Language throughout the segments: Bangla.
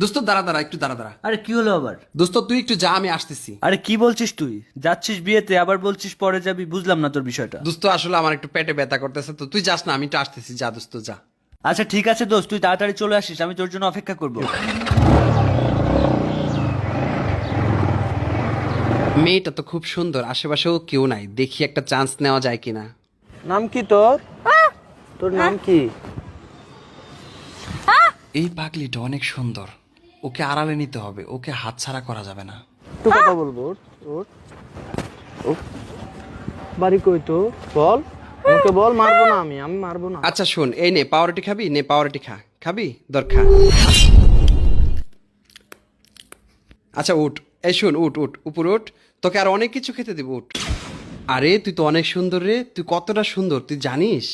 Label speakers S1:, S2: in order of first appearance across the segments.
S1: দোস্ত দাঁড়া দাঁড়া একটু দাঁড়া দাঁড়া।
S2: আরে কি হলো আবার?
S1: দোস্ত তুই একটু যা আমি আসতেছি।
S2: আরে কি বলছিস তুই? যাচ্ছিস বিয়েতে আবার বলছিস পরে যাবি বুঝলাম না তোর বিষয়টা।
S1: দোস্ত আসলে আমার একটু পেটে ব্যথা করতেছে তো তুই যাস না আমি একটু আসতেছি যা দোস্ত যা।
S2: আচ্ছা ঠিক আছে দোস্ত তুই তাড়াতাড়ি চলে আসিস আমি তোর জন্য অপেক্ষা করব।
S1: মেয়েটা তো খুব সুন্দর আশেপাশেও কেউ নাই দেখি একটা চান্স নেওয়া যায় কিনা।
S3: নাম কি তোর? তোর নাম কি?
S1: এই পাগলিটা অনেক সুন্দর। ওকে আড়ালে নিতে হবে ওকে হাতছাড়া করা যাবে না।
S3: তুই কথা বলব ওর ওর বাড়ি কই তো? বল ওকে বল মারবো না আমি আমি মারবো না।
S1: আচ্ছা শোন এই নে পাউরুটি খাবি? নে পাউরুটি খা। খাবি? দরকার আচ্ছা উঠ এই শোন উঠ উঠ উপর উঠ তোকে আর অনেক কিছু খেতে দেবো উঠ আরে তুই তো অনেক সুন্দর রে তুই কতটা সুন্দর তুই জানিস?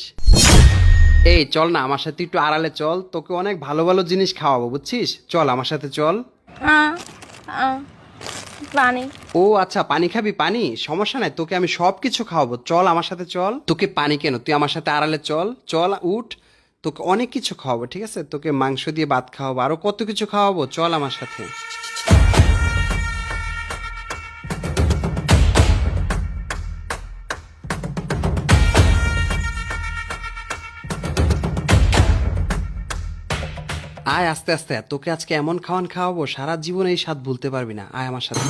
S1: এই চল না আমার সাথে একটু আড়ালে চল তোকে অনেক ভালো ভালো জিনিস খাওয়াবো বুঝছিস? চল আমার সাথে চল।
S4: পানি।
S1: ও আচ্ছা পানি খাবি? পানি? সমস্যা নাই তোকে আমি সব কিছু খাওয়াবো। চল আমার সাথে চল। তোকে পানি কেন? তুই আমার সাথে আড়ালে চল। চল উঠ। তোকে অনেক কিছু খাওয়াবো ঠিক আছে? তোকে মাংস দিয়ে ভাত খাওয়াবো আরও কত কিছু খাওয়াবো। চল আমার সাথে। আয় আস্তে আস্তে। তোকে আজকে এমন খাওয়ান খাওয়াবো সারা জীবন এই স্বাদ ভুলতে পারবি না। আয় আমার সাথে।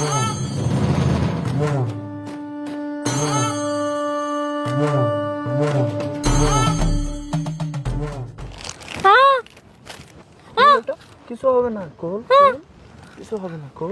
S3: কিছু হবে না কোল। কিছু হবে না কোল।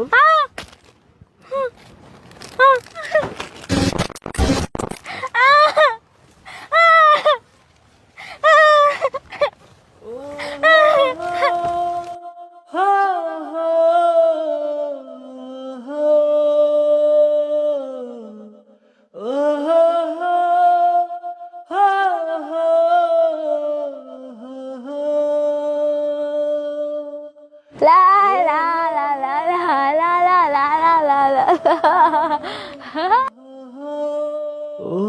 S4: ও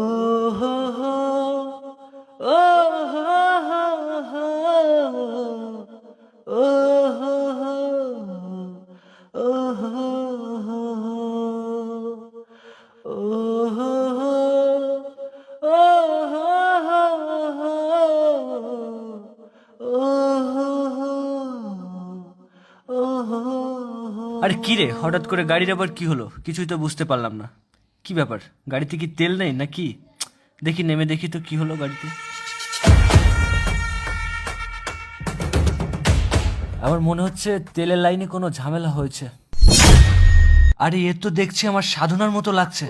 S4: হো ও ও ও ও
S2: আরে কি রে হঠাৎ করে গাড়ির আবার কি হলো কিছুই তো বুঝতে পারলাম না কি ব্যাপার? গাড়িতে কি তেল নেই নাকি? দেখি, নেমে দেখি তো কি হলো গাড়িতে। আমার মনে হচ্ছে তেলের লাইনে কোনো ঝামেলা হয়েছে। আরে, এ তো দেখছি আমার সাধনার মতো লাগছে।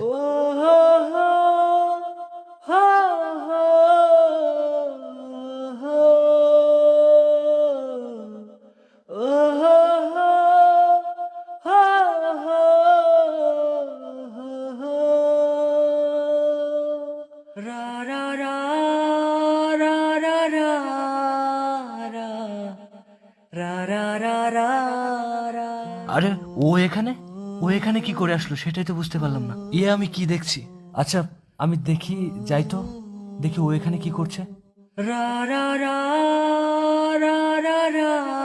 S2: এখানে? ও এখানে কি করে আসলো সেটাই তো বুঝতে পারলাম না। ইয়ে আমি কি দেখছি? আচ্ছা আমি দেখি, যাই তো। দেখি ও এখানে কি করছে। রা রা রা রা রা রা।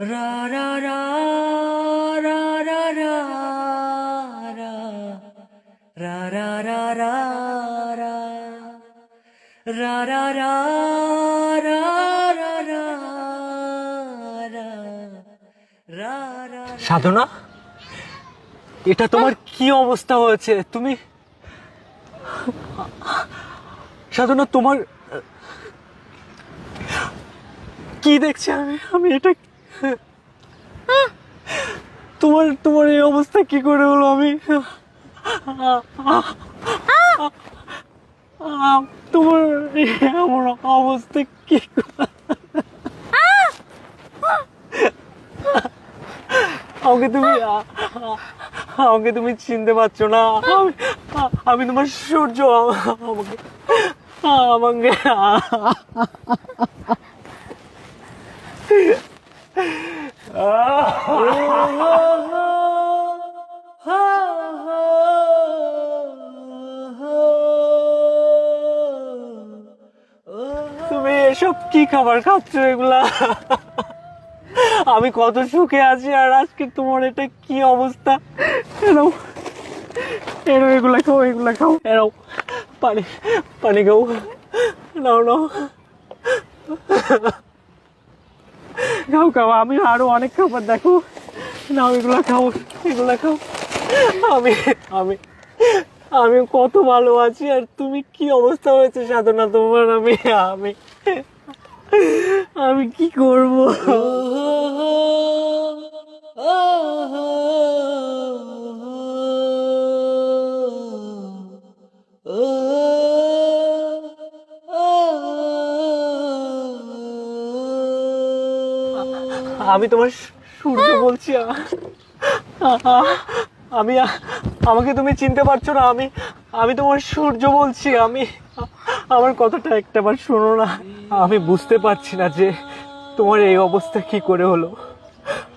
S2: রা রা রা রা
S3: সাধনা এটা তোমার কি অবস্থা হয়েছে তুমি সাধনা তোমার কি দেখছি আমি আমি এটা তোমার তোমার এই অবস্থা কি করে হলো আমি? তোমার এমন অবস্থা কি
S2: আমাকে তুমি আমাকে তুমি চিনতে পারছ না। আমি তোমার সূর্য। আমাকে আমাকে তুমি এসব কি খাবার খাচ্ছ এগুলা? আমি কত সুখে আছি আর আজকে তোমার এটা কি অবস্থা? এরাও এরাও এগুলা খাও এগুলা খাও। এরাও পানি পানি খাও। নাও নাও। খাও খাও, আমি আরও অনেক খাবার দেখো। নাও, এগুলো খাও এগুলো খাও। আমি আমি আমি কত ভালো আছি, আর তুমি কি অবস্থা হয়েছে সাধনা তোমার? আমি আমি আমি কি করব? আমি তোমার সূর্য বলছি আমি আমাকে তুমি চিনতে পারছ না আমি আমি তোমার সূর্য বলছি আমি আমার কথাটা একটাবার শোনো না। আমি বুঝতে পারছি না যে তোমার এই অবস্থা কি করে হলো।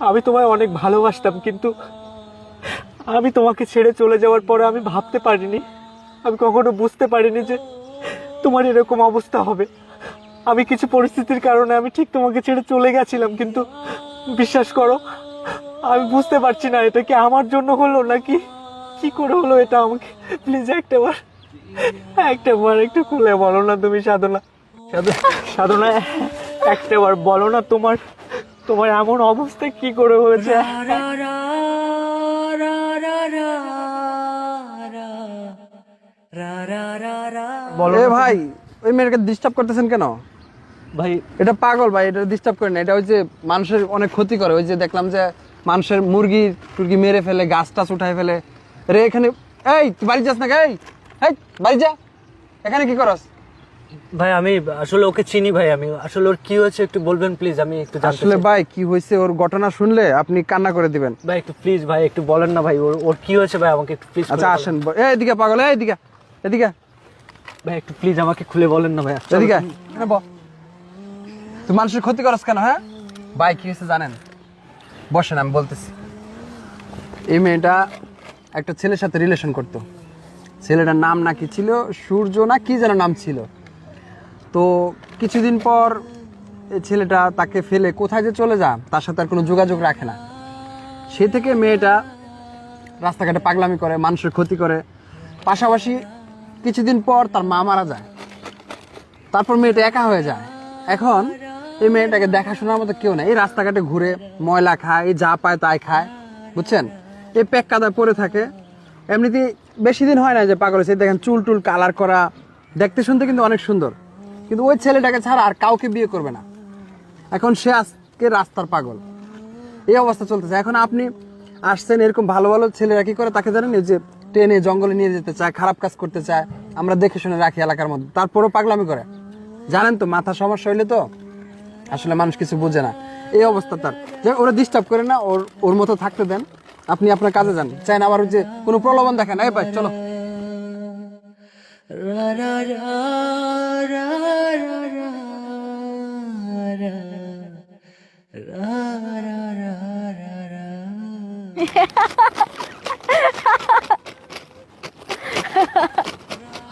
S2: আমি তোমায় অনেক ভালোবাসতাম কিন্তু আমি তোমাকে ছেড়ে চলে যাওয়ার পরে আমি ভাবতে পারিনি আমি কখনো বুঝতে পারিনি যে তোমার এরকম অবস্থা হবে। আমি কিছু পরিস্থিতির কারণে আমি ঠিক তোমাকে ছেড়ে চলে গেছিলাম কিন্তু বিশ্বাস করো আমি বুঝতে পারছি না এটা কি আমার জন্য হলো নাকি কি করে হলো এটা আমাকে প্লিজ একটাবার একটাবার একটু খুলে বলো না তুমি সাধনা সাধ- সাধনা একটাবার বলো না তোমার তোমার এমন অবস্থা কি করে হয়েছে বলো
S1: ভাই ওই মেয়েটাকে ডিস্টার্ব করতেছেন কেন
S2: ভাই
S1: এটা পাগল ভাই এটা ডিস্টার্ব করে না। এটা ওই যে মানুষের অনেক ক্ষতি করে। ওই যে দেখলাম যে মানুষের মুরগি টুরগি মেরে ফেলে গাছ টাছ উঠায় ফেলে। রে এখানে এই তুই বাড়ি যাস না এই এই বাড়ি যা। এখানে কি করস?
S2: ভাই আমি আসলে ওকে চিনি ভাই আমি আসলে ওর কি হয়েছে একটু বলবেন প্লিজ আমি একটু জানতে
S1: আসলে ভাই কি হয়েছে ওর ঘটনা শুনলে আপনি কান্না করে দিবেন।
S2: ভাই একটু প্লিজ ভাই একটু বলেন না ভাই ওর ওর কি হয়েছে ভাই আমাকে একটু প্লিজ
S1: আচ্ছা আসেন। এই এদিকে পাগল এই এদিকে এদিকে।
S2: ভাই একটু প্লিজ আমাকে খুলে বলেন না ভাই
S1: এদিকে। এখানে ব তুই মানুষের ক্ষতি করস কেন হ্যাঁ? ভাই, কি হয়েছে জানেন? বসেন, আমি বলতেছি। এই মেয়েটা একটা ছেলের সাথে রিলেশন করতো। ছেলেটার নাম নাকি ছিল সূর্য না কি যেন নাম ছিল। তো কিছুদিন পর এই ছেলেটা তাকে ফেলে কোথায় যে চলে যা তার সাথে আর কোনো যোগাযোগ রাখে না। সে থেকে মেয়েটা রাস্তাঘাটে পাগলামি করে, মানুষের ক্ষতি করে। পাশাপাশি কিছুদিন পর তার মা মারা যায়। তারপর মেয়েটা একা হয়ে যায়। এখন এই মেয়েটাকে দেখাশোনার মতো কেউ নেই। এই রাস্তাঘাটে ঘুরে ময়লা খায়, এই যা পায় তাই খায়, বুঝছেন? এই পেক কাদা পরে থাকে। এমনিতে বেশি দিন হয় না যে পাগল হয়েছে। দেখেন, চুল টুল কালার করা, দেখতে শুনতে কিন্তু অনেক সুন্দর। কিন্তু ওই ছেলেটাকে ছাড়া আর কাউকে বিয়ে করবে না। এখন সে আজকে রাস্তার পাগল। এই অবস্থা চলতেছে। এখন আপনি আসছেন এরকম ভালো ভালো ছেলেরা কি করে? তাকে জানেন যে ট্রেনে জঙ্গলে নিয়ে যেতে চায়, খারাপ কাজ করতে চায়। আমরা দেখে শুনে রাখি এলাকার মধ্যে। তারপরও পাগলামি করে। জানেন তো, মাথা সমস্যা হইলে তো আসলে মানুষ কিছু বোঝে না এই অবস্থা তার যে ওরা ডিস্টার্ব করে না ওর ওর মতো থাকতে দেন আপনি আপনার কাজে যান চাই না আবার যে কোনো প্রলোভন দেখেন এই ভাই চলো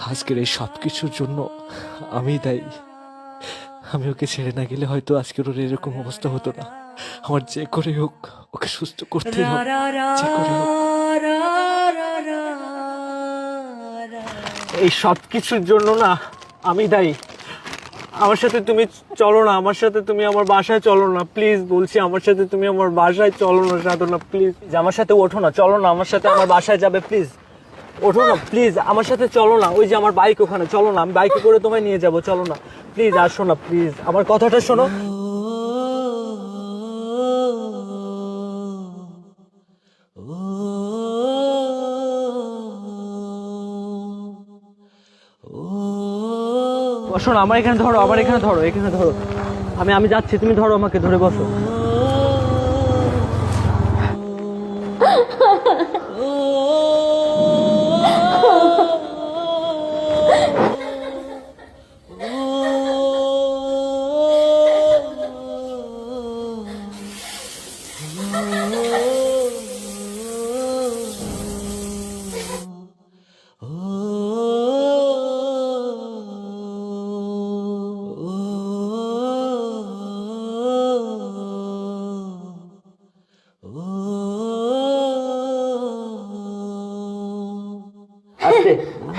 S2: আজকের এই সব কিছুর জন্য আমি দায়ী আমি ওকে ছেড়ে না গেলে হয়তো আজকের ওর এরকম অবস্থা হতো না। আমার যে করে হোক ওকে সুস্থ করতে হোক যে করে হোক। এই সব কিছুর জন্য না আমি দায়ী। আমার সাথে তুমি চলো না আমার সাথে তুমি আমার বাসায় চলো না। প্লিজ বলছি আমার সাথে তুমি আমার বাসায় চলো না সাধনা প্লিজ। আমার সাথে ওঠো না চলো না আমার সাথে আমার বাসায় যাবে প্লিজ। ওঠো না প্লিজ আমার সাথে চলো না। ওই যে আমার বাইক ওখানে, চলো না, আমি বাইকে করে তোমায় নিয়ে যাব, চলো না। প্লিজ আসো না প্লিজ আমার কথাটা শোনো। বসো না আমার এখানে ধরো, আমার এখানে ধরো এখানে ধরো। আমি আমি যাচ্ছি, তুমি ধরো আমাকে, ধরে বসো।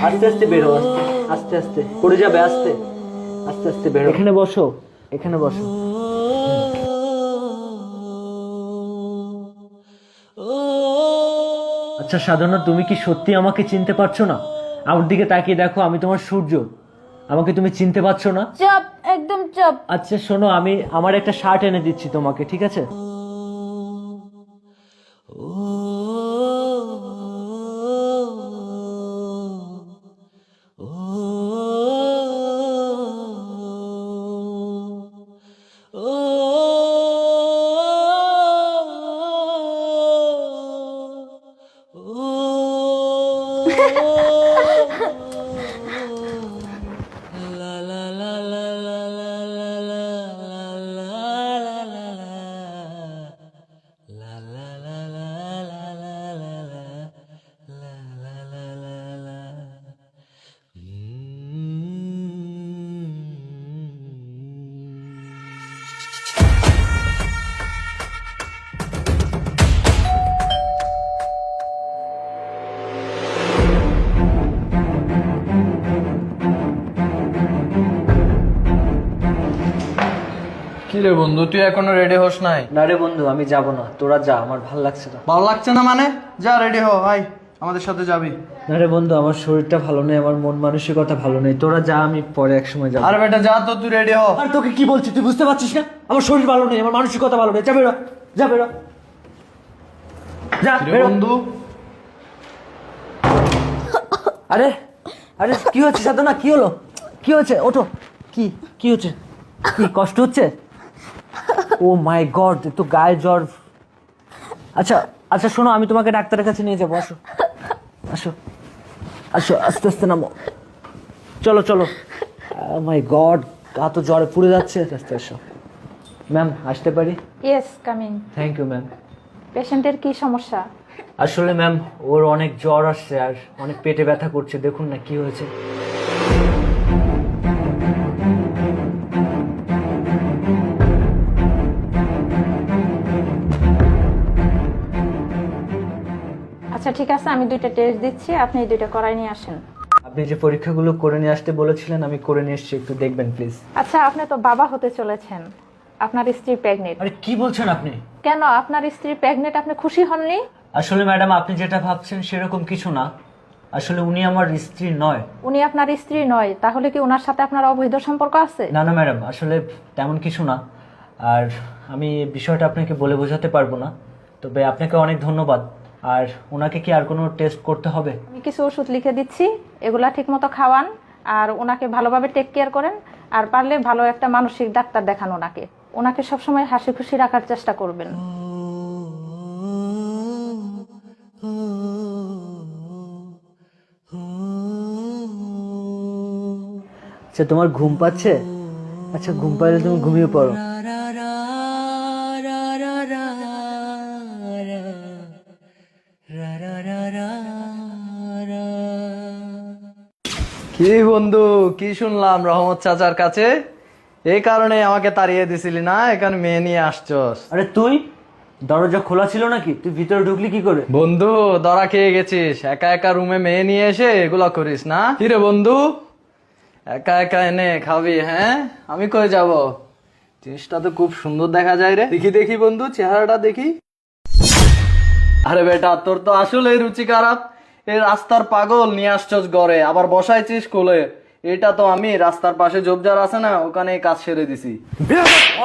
S2: আস্তে আস্তে বেরো আস্তে আস্তে আস্তে। পড়ে যাবে আস্তে আস্তে আস্তে বেরো। এখানে বসো এখানে বসো। আচ্ছা সাধনা তুমি কি সত্যি আমাকে চিনতে পারছ না? আমার দিকে তাকিয়ে দেখো আমি তোমার সূর্য। আমাকে তুমি চিনতে পারছ না?
S4: চাপ একদম চাপ।
S2: আচ্ছা শোনো আমি আমার একটা শার্ট এনে দিচ্ছি তোমাকে ঠিক আছে?
S3: রে বন্ধু তুই এখনও রেডি হোস নাই?
S2: না রে বন্ধু আমি যাব না। তোরা যা আমার ভালো লাগছে না।
S3: ভালো লাগছে না মানে? যা রেডি হ ভাই আমাদের সাথে যাবি।
S2: না রে বন্ধু আমার শরীরটা ভালো নেই আমার মন মানসিকতা ভালো নেই। তোরা যা আমি পরে এক সময় যাব।
S3: আরে বেটা যা তো তুই রেডি হ।
S2: আর তোকে কি বলছি তুই বুঝতে পারছিস না? আমার শরীর ভালো নেই আমার মানসিকতা ভালো নেই। যা বেরো যা বেরো। যা বেরো।
S3: বন্ধু?
S2: আরে আরে কি হচ্ছে সাধনা? কি হলো? কি হচ্ছে ওঠো। কি কি হচ্ছে? কি কষ্ট হচ্ছে? ও মাই গড তো গায়ে জ্বর। আচ্ছা আচ্ছা শোনো আমি তোমাকে ডাক্তারের কাছে নিয়ে যাব আসো। আসো আসো আস্তে আস্তে নামো। চলো চলো। মাই গড গা তো জ্বরে পুড়ে যাচ্ছে। আস্তে আসো। ম্যাম আসতে পারি?
S5: Yes coming
S2: thank you ma'am
S5: পেশেন্টের কি সমস্যা?
S2: আসলে ম্যাম ওর অনেক জ্বর আসছে আর অনেক পেটে ব্যথা করছে। দেখুন না কি হয়েছে।
S5: ঠিক আছে আমি দুইটা টেস্ট দিচ্ছি আপনি এই দুইটা করাই নিয়ে আসেন।
S2: আপনি যে পরীক্ষাগুলো করে নিয়ে আসতে বলেছিলেন আমি করে নিয়ে এসেছি একটু দেখবেন প্লিজ
S5: আচ্ছা আপনি তো বাবা হতে চলেছেন আপনার স্ত্রী প্রেগনেন্ট
S2: আরে কি বলছেন আপনি?
S5: কেন আপনার স্ত্রী প্রেগনেন্ট আপনি খুশি হননি?
S2: আসলে ম্যাডাম আপনি যেটা ভাবছেন সেরকম কিছু না। আসলে উনি আমার স্ত্রী নয়।
S5: উনি আপনার স্ত্রী নয় তাহলে কি ওনার সাথে আপনার অবৈধ সম্পর্ক আছে?
S2: না না ম্যাডাম আসলে তেমন কিছু না। আর আমি বিষয়টা আপনাকে বলে বোঝাতে পারব না। তবে আপনাকে অনেক ধন্যবাদ। আর ওনাকে কি আর কোনো টেস্ট করতে হবে?
S5: আমি কিছু ওষুধ লিখে দিচ্ছি এগুলা ঠিকমতো খাওয়ান আর ওনাকে ভালোভাবে টেক কেয়ার করেন আর পারলে ভালো একটা মানসিক ডাক্তার দেখান ওনাকে। ওনাকে সবসময় হাসি খুশি রাখার চেষ্টা করবেন।
S2: আচ্ছা তোমার ঘুম পাচ্ছে? আচ্ছা ঘুম পাইলে তুমি ঘুমিয়ে পড়ো।
S3: কি বন্ধু কি শুনলাম রহমত চাচার কাছে? এই কারণে আমাকে তাড়িয়ে দিছিলি না এখানে মেয়ে নিয়ে আসছস।
S2: আরে তুই? দরজা খোলা ছিল নাকি? তুই ভিতরে ঢুকলি কি করে?
S3: বন্ধু ধরা খেয়ে গেছিস। একা একা রুমে মেয়ে নিয়ে এসে এগুলা করিস না। কিরে বন্ধু? একা একা এনে খাবি হ্যাঁ? আমি কই যাব? জিনিসটা তো খুব সুন্দর দেখা যায় রে। দেখি দেখি বন্ধু চেহারাটা দেখি। আরে বেটা তোর তো আসলেই রুচি খারাপ। এই রাস্তার পাগল নিয়ে আসছস ঘরে আবার বসাইছিস কোলে এটা তো আমি রাস্তার পাশে জবজার আছে না ওখানে কাজ সেরে দিছি।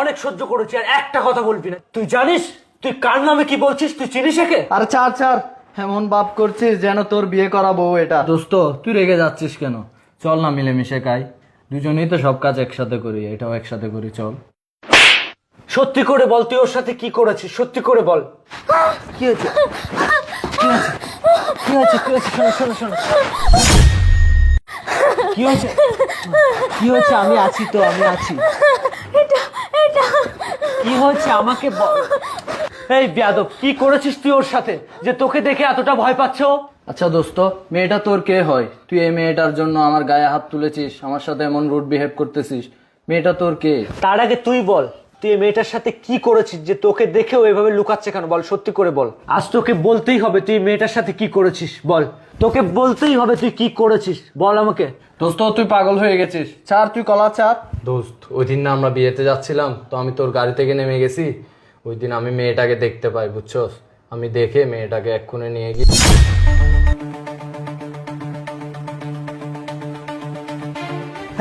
S2: অনেক সহ্য করেছি আর একটা কথা বলবি না। তুই জানিস তুই কার নামে কি বলছিস তুই চিনিস একে?
S3: আরে ছাড় ছাড় এমন বাপ করছিস যেন তোর বিয়ে করা বউ এটা। দোস্ত তুই রেগে যাচ্ছিস কেন? চল না মিলেমিশে খাই। দুজনেই তো সব কাজ একসাথে করি এটাও একসাথে করি চল।
S2: সত্যি করে বল তুই ওর সাথে কি করেছিস? সত্যি করে বল। কি হয়েছে? কি হয়েছে কি হয়েছে শোনো শোনো শোনো। কি হয়েছে কি হয়েছে আমি আছি তো আমি আছি। কি হয়েছে আমাকে এই ব্যাদব কি করেছিস তুই ওর সাথে? যে তোকে দেখে এতটা ভয় পাচ্ছ?
S3: আচ্ছা দোস্ত মেয়েটা তোর কে হয়? তুই এই মেয়েটার জন্য আমার গায়ে হাত তুলেছিস আমার সাথে এমন রুড বিহেভ করতেছিস। মেয়েটা তোর কে?
S2: তার আগে তুই বল তুই এই মেয়েটার সাথে কি করেছিস যে তোকে দেখেও এভাবে লুকাচ্ছে কেন? বল সত্যি করে বল। আজ তোকে বলতেই হবে তুই মেয়েটার সাথে কি করেছিস বল। তোকে বলতেই হবে তুই কি করেছিস বল আমাকে।
S3: দোস্ত তুই পাগল হয়ে গেছিস। চার তুই কলা চার দোস্ত ওই দিন না আমরা বিয়েতে যাচ্ছিলাম তো আমি তোর গাড়ি থেকে নেমে গেছি। ওই দিন আমি মেয়েটাকে দেখতে পাই বুঝছস? আমি দেখে মেয়েটাকে এক্ষুনি নিয়ে গিয়ে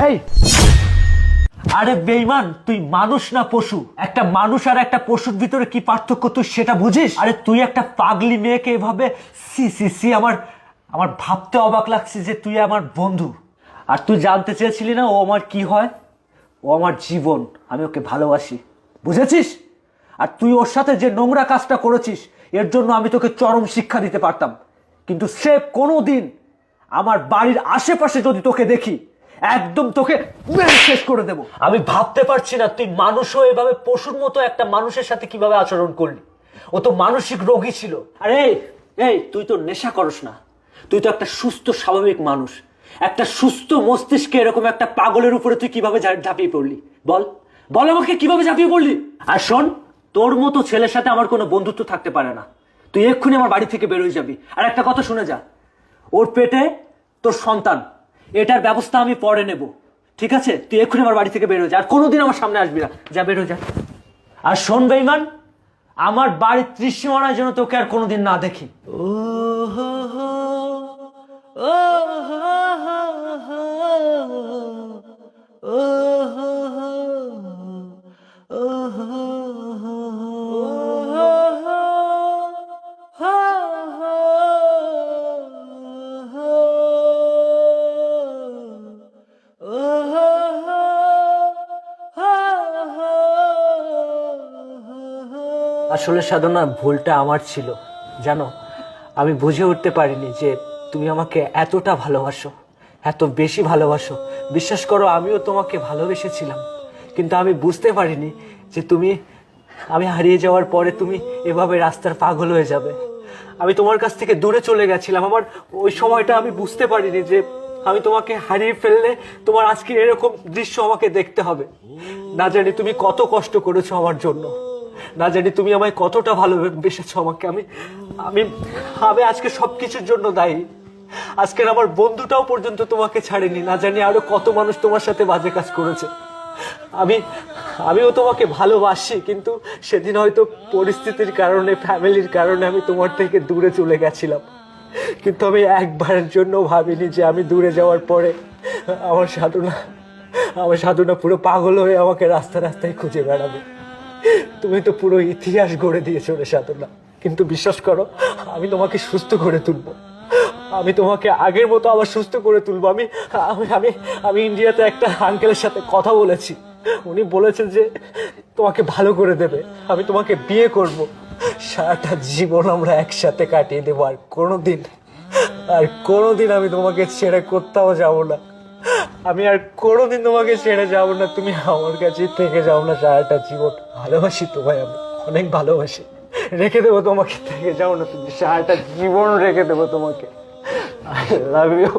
S2: এই আরে বেইমান তুই মানুষ না পশু? একটা মানুষ আর একটা পশুর ভিতরে কি পার্থক্য তুই সেটা বুঝিস? আরে তুই একটা পাগলি মেয়েকে এভাবে সি সি সি, আমার আমার ভাবতে অবাক লাগছে যে তুই আমার বন্ধু। আর তুই জানতে চেয়েছিলি না ও আমার কি হয়? ও আমার জীবন, আমি ওকে ভালোবাসি। বুঝেছিস? আর তুই ওর সাথে যে নোংরা কাজটা করেছিস, এর জন্য আমি তোকে চরম শিক্ষা দিতে পারতাম। কিন্তু সে কোনো দিন আমার বাড়ির আশেপাশে যদি তোকে দেখি একদম তোকে শেষ করে দেব। আমি ভাবতে পারছি না তুই মানুষও এভাবে পশুর মতো একটা মানুষের সাথে কীভাবে আচরণ করলি। ও তো মানসিক রোগী ছিল। আরে এই, এই তুই তো নেশা করস না। তুই তো একটা সুস্থ স্বাভাবিক মানুষ। একটা সুস্থ মস্তিষ্কে এরকম একটা পাগলের উপরে তুই কীভাবে ঝাঁপিয়ে পড়লি? বল বল আমাকে কীভাবে ঝাঁপিয়ে পড়লি? আর শোন তোর মতো ছেলের সাথে আমার কোনো বন্ধুত্ব থাকতে পারে না। তুই এক্ষুনি আমার বাড়ি থেকে বেরোয় যাবি। আর একটা কথা শুনে যা। ওর পেটে তোর সন্তান। এটার ব্যবস্থা আমি পরে নেব। ঠিক আছে? তুই এক্ষুনি আমার বাড়ি থেকে বেরো যা। আর কোনোদিন আমার সামনে আসবি না। যা বেরো যা। আর শোন বেইমান আমার বাড়ির ত্রিসীমানায় জন্য তোকে আর কোনোদিন না দেখি। ও হো হো, ও হো ও হো, ও হো আসলে সাধনা, ভুলটা আমার ছিল। জানো, আমি বুঝে উঠতে পারিনি যে তুমি আমাকে এতটা ভালোবাসো, এত বেশি ভালোবাসো। বিশ্বাস করো, আমিও তোমাকে ভালোবেসেছিলাম। কিন্তু আমি বুঝতে পারিনি যে তুমি, আমি হারিয়ে যাওয়ার পরে তুমি এভাবে রাস্তার পাগল হয়ে যাবে। আমি তোমার কাছ থেকে দূরে চলে গেছিলাম। আমার ওই সময়টা আমি বুঝতে পারিনি যে আমি তোমাকে হারিয়ে ফেললে তোমার আজকে এরকম দৃশ্য আমাকে দেখতে হবে। না জানি তুমি কত কষ্ট করেছ আমার জন্য। না জানি তুমি আমায় কতটা ভালোবেসেছো আমাকে। আমি আমি আমি আজকে সব কিছুর জন্য দায়ী। আজকের আমার বন্ধুটাও পর্যন্ত তোমাকে ছাড়েনি। না জানি আরও কত মানুষ তোমার সাথে বাজে কাজ করেছে। আমি, আমিও তোমাকে ভালোবাসি, কিন্তু সেদিন হয়তো পরিস্থিতির কারণে, ফ্যামিলির কারণে আমি তোমার থেকে দূরে চলে গেছিলাম। কিন্তু আমি একবারের জন্য ভাবিনি যে আমি দূরে যাওয়ার পরে আমার সাধনা আমার সাধনা পুরো পাগল হয়ে আমাকে রাস্তা রাস্তায় খুঁজে বেড়াবে। তুমি তো পুরো ইতিহাস গড়ে দিয়েছ রে সাধনা। কিন্তু বিশ্বাস করো, আমি তোমাকে সুস্থ করে তুলবো। আমি তোমাকে আগের মতো আবার সুস্থ করে তুলবো। আমি আমি আমি আমি ইন্ডিয়াতে একটা আঙ্কেলের সাথে কথা বলেছি। উনি বলেছেন যে, তোমাকে ভালো করে দেবে। আমি তোমাকে বিয়ে করব। সারাটা জীবন আমরা একসাথে কাটিয়ে দেবো। আর কোনোদিন আর কোনোদিন আমি তোমাকে ছেড়ে কোথাও যাব না। আমি আর কোনোদিন তোমাকে ছেড়ে যাব না। তুমি আমার কাছে থেকে যাও না, সারাটা জীবন। ভালোবাসি তোমায় আমি, অনেক ভালোবাসি। রেখে দেবো তোমাকে, থেকে যাও না তুমি, সারাটা জীবন রেখে দেবো তোমাকে। I love you